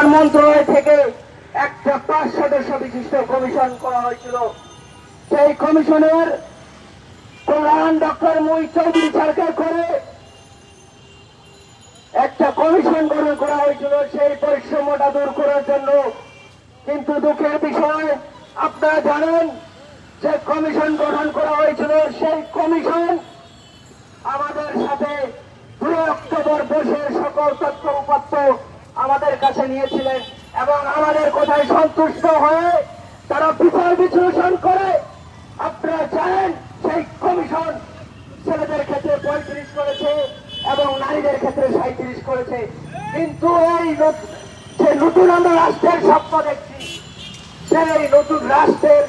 সংস্থান মন্ত্রণালয় থেকে একটা পাঁচ সদস্য বিশিষ্ট কমিশন করা হয়েছিল। সেই কমিশনের প্রধান ডক্টর মুই চৌধুরী সরকার করে একটা কমিশন গঠন করা হয়েছিল। সেই পরিশ্রমটা দূর করার জন্য। কিন্তু দুঃখের বিষয়, আপনারা জানেন, যে কমিশন গঠন করা হয়েছিল। সেই কমিশন কাছে নিয়েছিলেন এবং আমাদের কথায় সন্তুষ্ট হয়ে তারা বিচার বিশ্লেষণ করে আপনারা জানেন সেই কমিশন ছেলেদের ক্ষেত্রে পঁয়ত্রিশ করেছে এবং নারীদের ক্ষেত্রে সাঁত্রিশ করেছে। কিন্তু এই যে নতুন আমরা রাষ্ট্রের স্বপ্ন দেখছি, সেই নতুন রাষ্ট্রের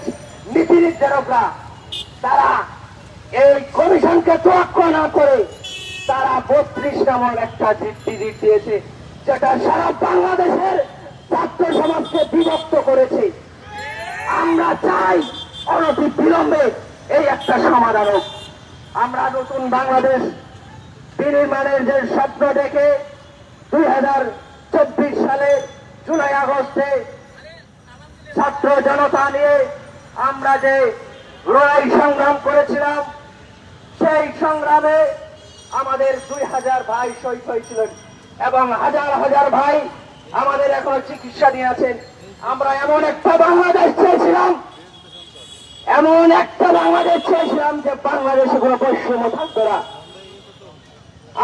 নীতি নির্ধারকরা, তারা এই কমিশনকে তোয়াক্কা না করে তারা বত্রিশ নামক একটা ডিট দিয়েছে। যেটা সারা বাংলাদেশের ছাত্র সমাজকে বিভক্ত করেছে। আমরা চাই অনতি বিলম্বে এই একটা সমাধান হোক। আমরা নতুন বাংলাদেশ বিনির্মাণের যে স্বপ্ন দেখে দুই হাজার চব্বিশ সালে জুলাই আগস্টে ছাত্র জনতা নিয়ে আমরা যে লড়াই সংগ্রাম করেছিলাম, সেই সংগ্রামে আমাদের দুই হাজার ভাই শহীদ হয়েছিলেন। এবং হাজার হাজার ভাই আমাদের এখনও চিকিৎসা নিয়ে আছেন। আমরা এমন একটা বাংলাদেশ চেয়েছিলাম, এমন একটা বাংলাদেশ চেয়েছিলাম যে বাংলাদেশে কোনো বৈষম্য থাকতো না।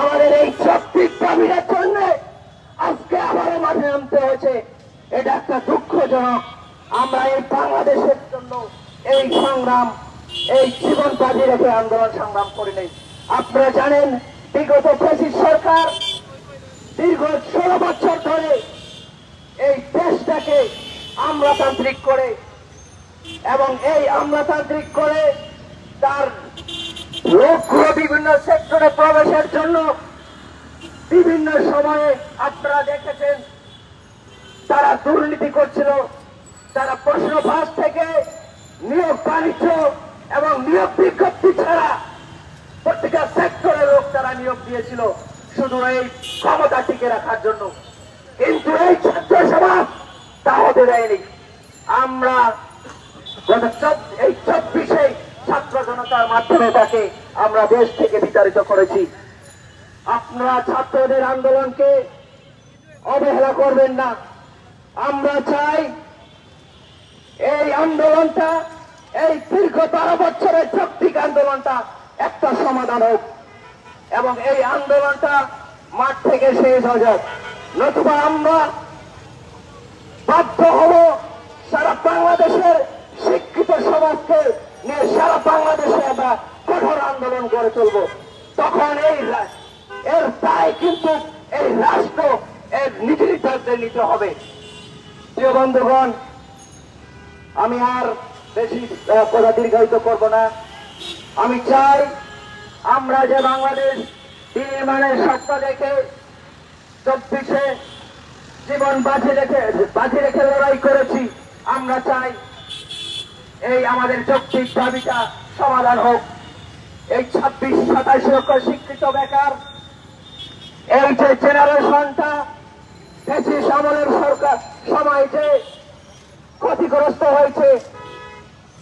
আমাদের এই শক্তির দাবির জন্য আজকে আবারও মাঠে নামতে হয়েছে। এটা একটা দুঃখজনক। আমরা এই বাংলাদেশের জন্য এই সংগ্রাম, এই জীবন বাজি রেখে আন্দোলন সংগ্রাম করে নেই আপনারা জানেন, বিগত ফেসিস সরকার দীর্ঘ ষোলো বছর ধরে এই দেশটাকে আমলাতান্ত্রিক করে এবং এই আমলাতান্ত্রিক করে তার লোকগুলো বিভিন্ন সেক্টরে প্রবেশের জন্য বিভিন্ন সময়ে আপনারা দেখেছেন তারা দুর্নীতি করছিল, তারা প্রশ্ন ফাঁস থেকে নিয়োগ বাণিজ্য এবং নিয়োগ বিজ্ঞপ্তি ছাড়া প্রত্যেকটা সেক্টরের লোক তারা নিয়োগ দিয়েছিল। শুধু এই ক্ষমতা টিকে রাখার জন্য। কিন্তু এই ছাত্র সমাজ দেয়নি। আমরা এই চব্বিশে ছাত্র জনতার মাধ্যমে তাকে আমরা দেশ থেকে বিতাড়িত করেছি। আপনারা ছাত্রদের আন্দোলনকে অবহেলা করবেন না। আমরা চাই এই আন্দোলনটা, এই দীর্ঘ বারো বছরের যৌক্তিক আন্দোলনটা একটা সমাধান হোক। এবং এই আন্দোলনটা মাঠ থেকে শেষ হয়ে যাক। নতুবা আমরা বাধ্য হব সারা বাংলাদেশের শিক্ষিত সমাজকে নিয়ে সারা বাংলাদেশে আমরা কঠোর আন্দোলন করে চলব তখন এই এর দায় কিন্তু এই রাষ্ট্র, এর নীতি নির্ধারকদের নিতে হবে। প্রিয় বন্ধুগণ, আমি আর বেশি কথা দীর্ঘায়িত করব না। আমি চাই আমরা যে বাংলাদেশ নির্মাণের স্বপ্ন দেখে চব্বিশে জীবন বাজি রেখে বাজি রেখে লড়াই করেছি, আমরা চাই এই আমাদের চব্বিশ দাবিটা সমাধান হোক। এই ছাব্বিশ, সাতাশ লক্ষ শিক্ষিত বেকার, এই যে জেনারেশনটা ব্রিটিশ আমলের সরকার সময় যে ক্ষতিগ্রস্ত হয়েছে,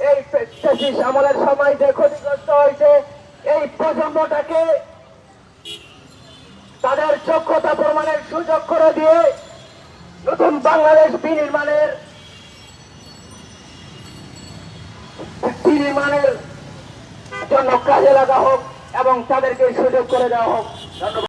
এই ব্রিটিশ আমলের সময় যে ক্ষতিগ্রস্ত হয়েছে এই প্রজন্মটাকে তাদের যোগ্যতা প্রমাণের সুযোগ করে দিয়ে নতুন বাংলাদেশ বিনির্মাণের বিনির্মাণের জন্য কাজে লাগা হোক এবং তাদেরকে সুযোগ করে দেওয়া হোক। ধন্যবাদ।